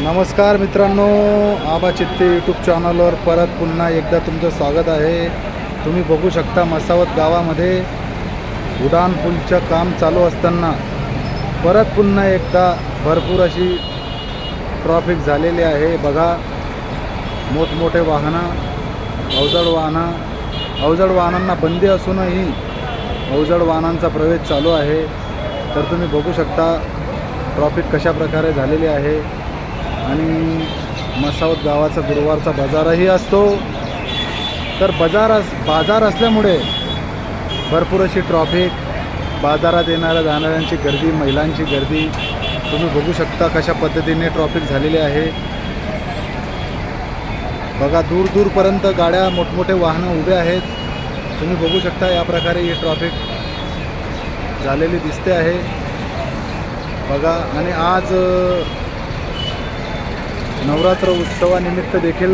नमस्कार मित्रांनो आबा चित्ते यूट्यूब चॅनलवर परत पुन्हा एकदा तुमचं स्वागत आहे. तुम्ही बघू शकता मसावत गावामध्ये उडान पूलचं काम चालू असताना परत पुन्हा एकदा भरपूर अशी ट्रॉफिक झालेली आहे. बघा मोठमोठे वाहनं अवजड वाहनं अवजड वाहनांना बंदी असूनही अवजड वाहनांचा प्रवेश चालू आहे. तर तुम्ही बघू शकता ट्रॉफिक कशा प्रकारे झालेली आहे. आणि मसावत गावाचा गुरुवारचा बाजारही असतो. तर बाजार अस बाजार असल्यामुळे भरपूर अशी ट्रॉफिक बाजारात येणाऱ्या जाणाऱ्यांची गर्दी महिलांची गर्दी तुम्ही बघू शकता कशा पद्धतीने ट्रॉफिक झालेली आहे. बघा दूर दूरपर्यंत गाड्या मोठमोठे वाहनं उभे आहेत. तुम्ही बघू शकता या प्रकारे ही ट्रॉफिक झालेली दिसते आहे. बघा आणि आज नवरात्र उत्सवानिमित्त देखील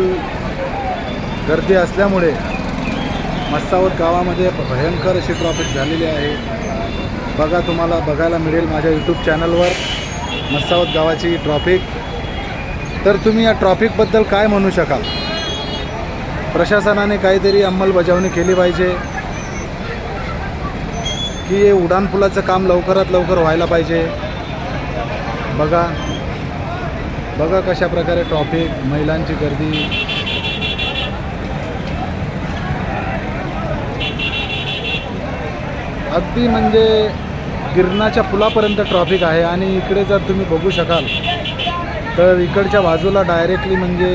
गर्दी असल्यामुळे मस्सावत गावामध्ये भयंकर अशी ट्रॉफिक झालेली आहे. बघा तुम्हाला बघायला मिळेल माझ्या यूट्यूब चॅनलवर मस्सावत गावाची ट्रॉफिक तर तुम्ही या ट्रॉफिकबद्दल काय म्हणू शकाल? प्रशासनाने काहीतरी अंमलबजावणी केली पाहिजे. की हे उड्डाणपुलाचं काम लवकरात लवकर व्हायला पाहिजे. बघा बघा कशा प्रकारे ट्रॉफिक महिलांची गर्दी. अगदी म्हणजे गिरणाच्या पुलापर्यंत ट्रॉफिक आहे आणि इकडे जर तुम्ही बघू शकाल तर इकडच्या बाजूला डायरेक्टली म्हणजे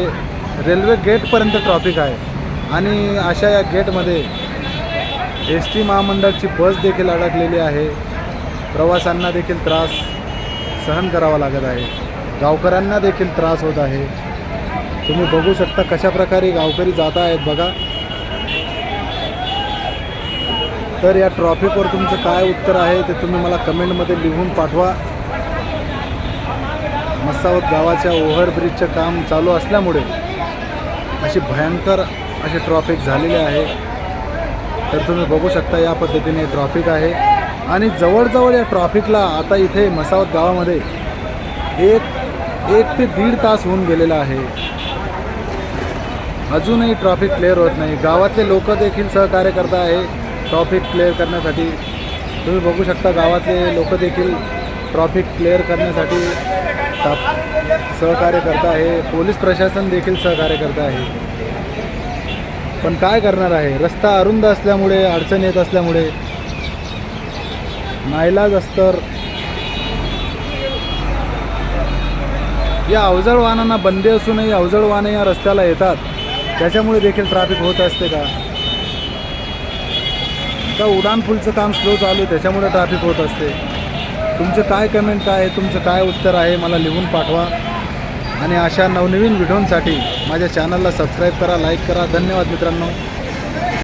रेल्वे गेटपर्यंत ट्रॉफिक आहे. आणि अशा या गेटमध्ये एस टी महामंडळची बस देखील अडकलेली आहे. प्रवाशांना देखील त्रास सहन करावा लागत आहे. गावकऱ्यांना देखील त्रास होत आहे. तुम्ही बघू शकता कशा प्रकारे गावकरी जात आहेत बघा. तर या ट्रॉफिकवर तुमचं काय उत्तर आहे ते तुम्ही मला कमेंटमध्ये लिहून पाठवा. मस्सावत गावाच्या ओव्हरब्रिजचं काम चालू असल्यामुळे अशी भयंकर अशी ट्रॉफिक झालेली आहे. तर तुम्ही बघू शकता या पद्धतीने ट्रॉफिक आहे. आणि जवळजवळ या ट्रॉफिकला आता इथे मसावत गावामध्ये एक एक ते दीड तास होऊन गेलेला आहे. अजूनही ट्रॉफिक क्लिअर होत नाही. गावातले लोक देखील सहकार्य करत आहे ट्रॉफिक क्लिअर करण्यासाठी. तुम्ही बघू शकता गावातले लोक देखील ट्रॉफिक क्लिअर करण्यासाठी सहकार्य करत आहे. पोलीस प्रशासन देखील सहकार्य करत आहे. पण काय करणार आहे? रस्ता अरुंद असल्यामुळे अडचण येत असल्यामुळे नाईलाज असतं या अवजड वाहनांना बंदी असूनही अवजड वाहने या रस्त्याला येतात. त्याच्यामुळे देखील ट्रॅफिक होत असते का? का उडान पूलचं काम स्लो चालू आहे? त्याच्यामुळे ट्रॅफिक होत असते. तुमचं काय कमेंट काय आहे? तुमचं काय उत्तर आहे? मला लिहून पाठवा. आणि अशा नवनवीन व्हिडिओंसाठी माझ्या चॅनलला सबस्क्राईब करा लाईक करा. धन्यवाद मित्रांनो.